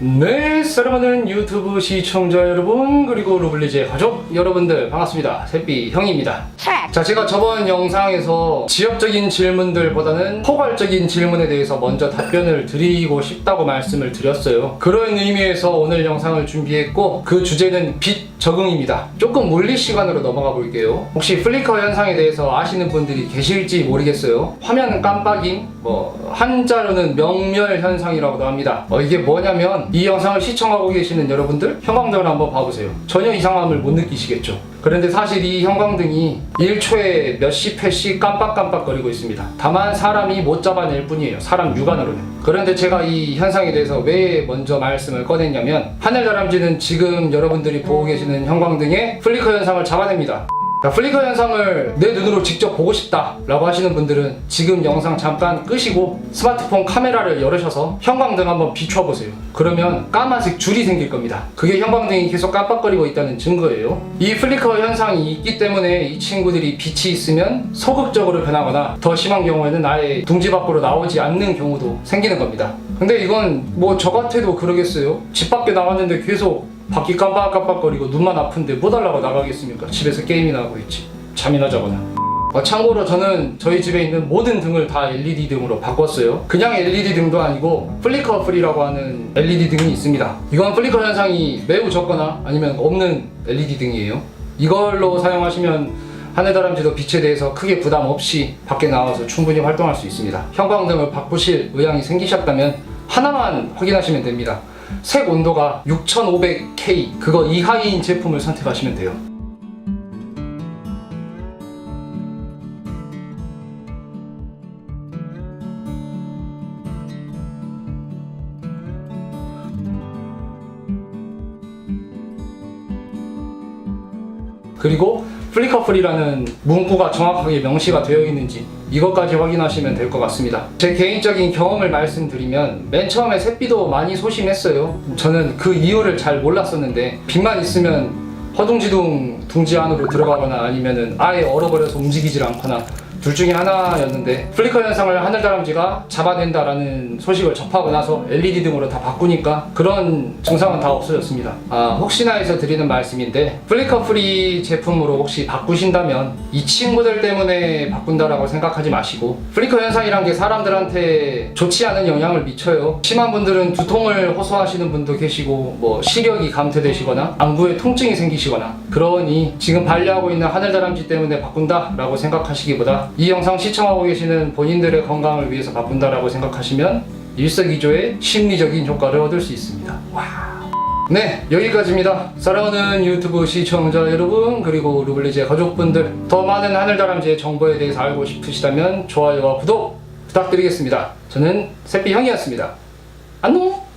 네, 사랑하는 유튜브 시청자 여러분 그리고 루블리제 가족 여러분들 반갑습니다. 셋비 형입니다. 자, 제가 저번 영상에서 지역적인 질문들보다는 포괄적인 질문에 대해서 먼저 답변을 드리고 싶다고 말씀을 드렸어요. 그런 의미에서 오늘 영상을 준비했고 그 주제는 빛 적응입니다. 조금 물리 시간으로 넘어가 볼게요. 혹시 플리커 현상에 대해서 아시는 분들이 계실지 모르겠어요. 화면 깜빡임, 뭐 한자로는 명멸 현상이라고도 합니다. 어, 이게 뭐냐면 이 영상을 시청하고 계시는 여러분들 형광등을 한번 봐보세요. 전혀 이상함을 못 느끼시겠죠. 그런데 사실 이 형광등이 1초에 몇십 회씩 깜빡깜빡거리고 있습니다. 다만 사람이 못 잡아낼 뿐이에요. 사람 육안으로는. 그런데 제가 이 현상에 대해서 왜 먼저 말씀을 꺼냈냐면 하늘다람쥐는 지금 여러분들이 보고 계시는 형광등의 플리커 현상을 잡아냅니다. 자, 플리커 현상을 내 눈으로 직접 보고 싶다 라고 하시는 분들은 지금 영상 잠깐 끄시고 스마트폰 카메라를 열으셔서 형광등 한번 비춰보세요. 그러면 까만색 줄이 생길 겁니다. 그게 형광등이 계속 깜빡거리고 있다는 증거예요. 이 플리커 현상이 있기 때문에 이 친구들이 빛이 있으면 소극적으로 변하거나 더 심한 경우에는 아예 둥지 밖으로 나오지 않는 경우도 생기는 겁니다. 근데 이건 뭐 저 같아도 그러겠어요? 집 밖에 나왔는데 계속 바퀴 깜빡깜빡거리고 눈만 아픈데 뭐 달라고 나가겠습니까? 집에서 게임이나 하고 있지. 잠이나 자거나. 어, 참고로 저는 저희 집에 있는 모든 등을 다 LED 등으로 바꿨어요. 그냥 LED 등도 아니고 플리커 프리라고 하는 LED 등이 있습니다. 이건 플리커 현상이 매우 적거나 아니면 없는 LED 등이에요. 이걸로 사용하시면 하늘다람쥐도 빛에 대해서 크게 부담 없이 밖에 나와서 충분히 활동할 수 있습니다. 형광등을 바꾸실 의향이 생기셨다면 하나만 확인하시면 됩니다. 색 온도가 6500K 그거 이하인 제품을 선택하시면 돼요. 그리고 플리커플이라는 문구가 정확하게 명시가 되어 있는지 이것까지 확인하시면 될 것 같습니다. 제 개인적인 경험을 말씀드리면 맨 처음에 햇빛도 많이 소심했어요. 저는 그 이유를 잘 몰랐었는데 빛만 있으면 허둥지둥 둥지 안으로 들어가거나 아니면은 아예 얼어버려서 움직이질 않거나 둘 중에 하나였는데 플리커 현상을 하늘다람쥐가 잡아낸다라는 소식을 접하고 나서 LED 등으로 다 바꾸니까 그런 증상은 다 없어졌습니다. 아, 혹시나 해서 드리는 말씀인데 플리커 프리 제품으로 혹시 바꾸신다면 이 친구들 때문에 바꾼다라고 생각하지 마시고 플리커 현상이란 게 사람들한테 좋지 않은 영향을 미쳐요. 심한 분들은 두통을 호소하시는 분도 계시고 뭐 시력이 감퇴되시거나 안구에 통증이 생기시 거나 그러니 지금 반려하고 있는 하늘다람쥐 때문에 바꾼다 라고 생각하시기보다 이 영상 시청하고 계시는 본인들의 건강을 위해서 바꾼다 라고 생각하시면 일석이조의 심리적인 효과를 얻을 수 있습니다. 와. 네, 여기까지입니다. 사랑하는 유튜브 시청자 여러분, 그리고 루블리제 가족분들, 더 많은 하늘다람쥐의 정보에 대해서 알고 싶으시다면 좋아요와 구독 부탁드리겠습니다. 저는 새삐 형이었습니다. 안녕!